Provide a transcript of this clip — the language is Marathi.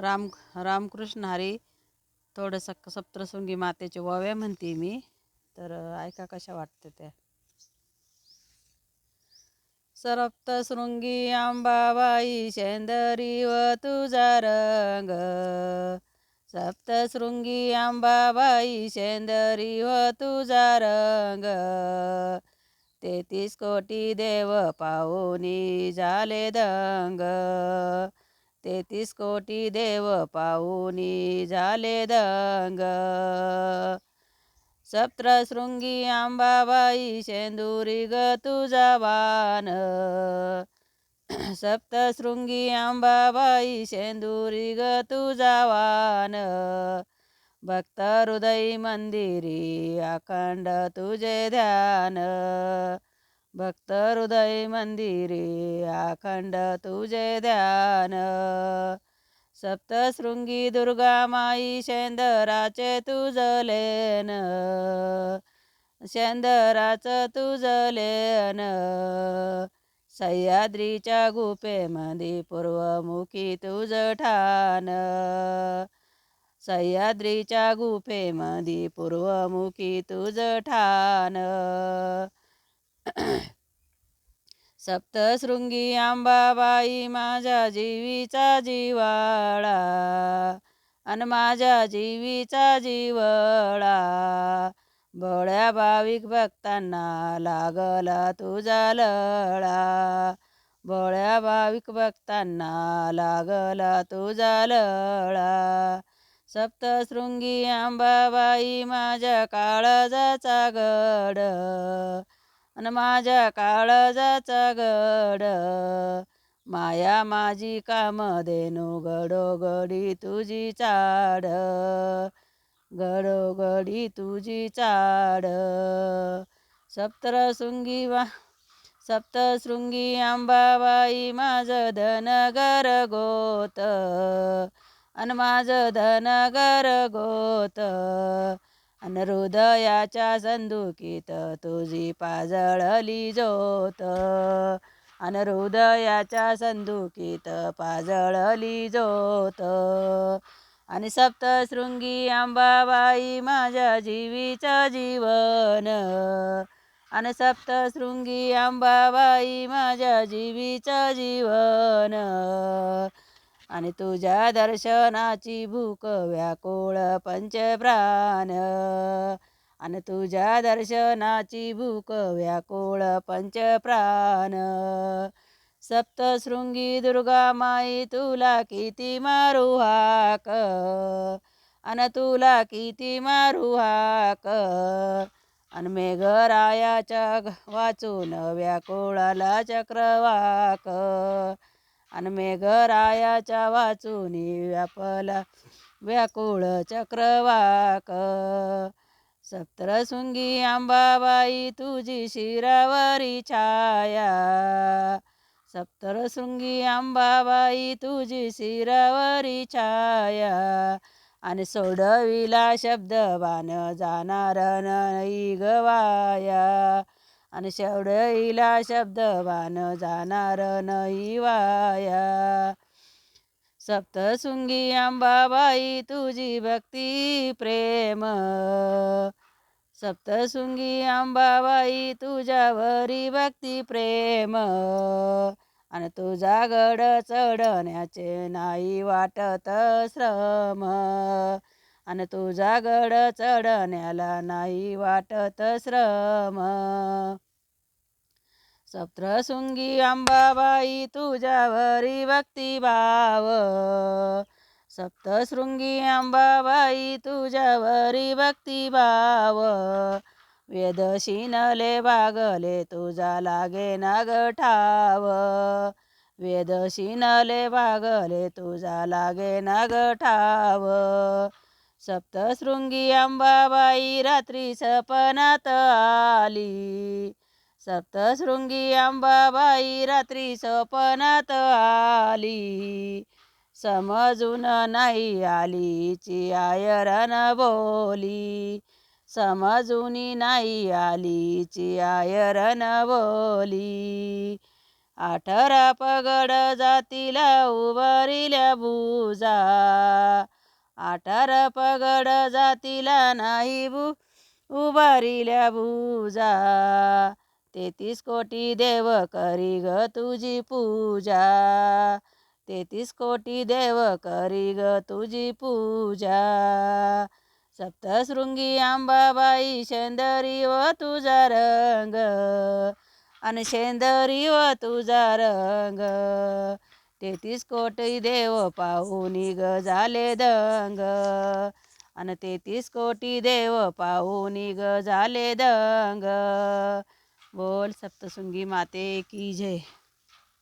राम रामकृष्ण हरी थोडंसं क- सप्तशृंगी मातेचे ओव्या म्हणते मी. तर ऐका कशा वाटते त्या. सप्तशृंगी अंबाबाई शेंदरी व तुझा रंग. सप्तशृंगी अंबाबाई शेंदरी व तुझा रंग. तेहतीस कोटी देव पाहुनी झाले दंग. तेहतीस कोटी देव पाहुनी झाले दंग. सप्तशृंगी आंबाबाई शेंदुरी ग तुझा वान. सप्तशृंगी आंबाबाई शेंदुरी ग तुझा वान. भक्त हृदय मंदिरी अखंड तुझे ध्यान. भक्त हृदय मंदिरे अखंड तुझे ध्यान. सप्तशृंगी दुर्गा माई शेंदराचे तुझलेन शेंदराचं तुझलेन सह्याद्रीच्या गुफेमध्ये पूर्वमुखी तुझ ठाण सह्याद्रीच्या गुफेमध्ये पूर्वमुखी तुझ ठाण सप्तशृंगी आंबाबाई माझ्या जीवीचा जिवाळा अन माझ्या जीवीचा जिवळा भोळ्या भाविक भक्तांना लागला तुझा लळा. भोळ्या भाविक भक्तांना लागला तुझा लळा. सप्तशृंगी आंबाबाई माझ्या काळजाचा गड अन माझ्या काळजाचा गड माया माझी कामधेनू गडोगडी तुझी चाड गडोगडी तुझी चाड. सप्तशृंगी वा सप्तशृंगी आंबाबाई माझं धनगर गोत अन माझं धनगर गोत अन हृदयाच्या संदुकीत तुझी पाजळली जोत. अन हृदयाच्या संदुकीत पाजळली जोत. आणि सप्तशृंगी अंबाबाई माझ्या जीवीचं जीवन. आणि सप्तशृंगी अंबाबाई माझ्या जीवीचं जीवन. आणि तुझ्या दर्शनाची भूक व्याकुळ पंचप्राण. आणि तुझ्या दर्शनाची भूक व्याकुळ पंचप्राण. सप्तशृंगी दुर्गा माई तुला किती मारू हाक? अन तुला किती मारू हाक? अन मेघरायाच्या वाचून व्याकुळाला चक्रवाक. आणि मेघरायाच्या वाचून व्यापला व्याकुळ चक्रवाक. सप्तशृंगी आंबाबाई तुझी शिरावरी छाया. सप्तशृंगी आंबाबाई तुझी शिरावरी छाया. आणि सोडविला शब्दबाण जाणार नाही गवाया. आणि शेवडईला शब्दबाण जाणार नाही वाया. सप्तशृंगी अंबाबाई तुझी भक्ती प्रेम. सप्तशृंगी अंबाबाई तुझ्यावरी भक्ती प्रेम. आणि तुझा गड चढण्याचे नाही वाटत श्रम. आणि तुझा गड चढण्याला नाही वाटत श्रम. सप्तशृंगी अंबाबाई तुझ्यावरी भक्तिभाव सप्तशृंगी अंबाबाई तुझ्यावरी भक्तिभाव वेदशिनले भागले तुझा लागे नाग ठाव. वेदशीनले भागले तुझा लागे नाग ठाव. सप्तशृंगी अंबाबाई रात्री सपनात आली. सप्तशृंगी अंबाबाई रात्री सपनात आली. समजून नाही आलीची आयरन बोली. समजुनी नाही आलीची आयरन बोली. आठरा पगड जातीला उभारिल्या बुजा. आठार पगड जातीला नाही बू उभारिल्या बुजा तेहतीस कोटी देव करी ग तुझी पूजा. तेहतीस कोटी देव करी ग तुझी पूजा. सप्तशृंगी आंबाबाई शेंदरी व तुझा रंग. आणि शेंदरी व तुझा रंग. तेहतीस कोटी देव पाहुनी ग झाले दंग. आणि तेहतीस कोटी देव पाहुनी ग झाले दंग. बोल सप्तशृंगी माते की जय.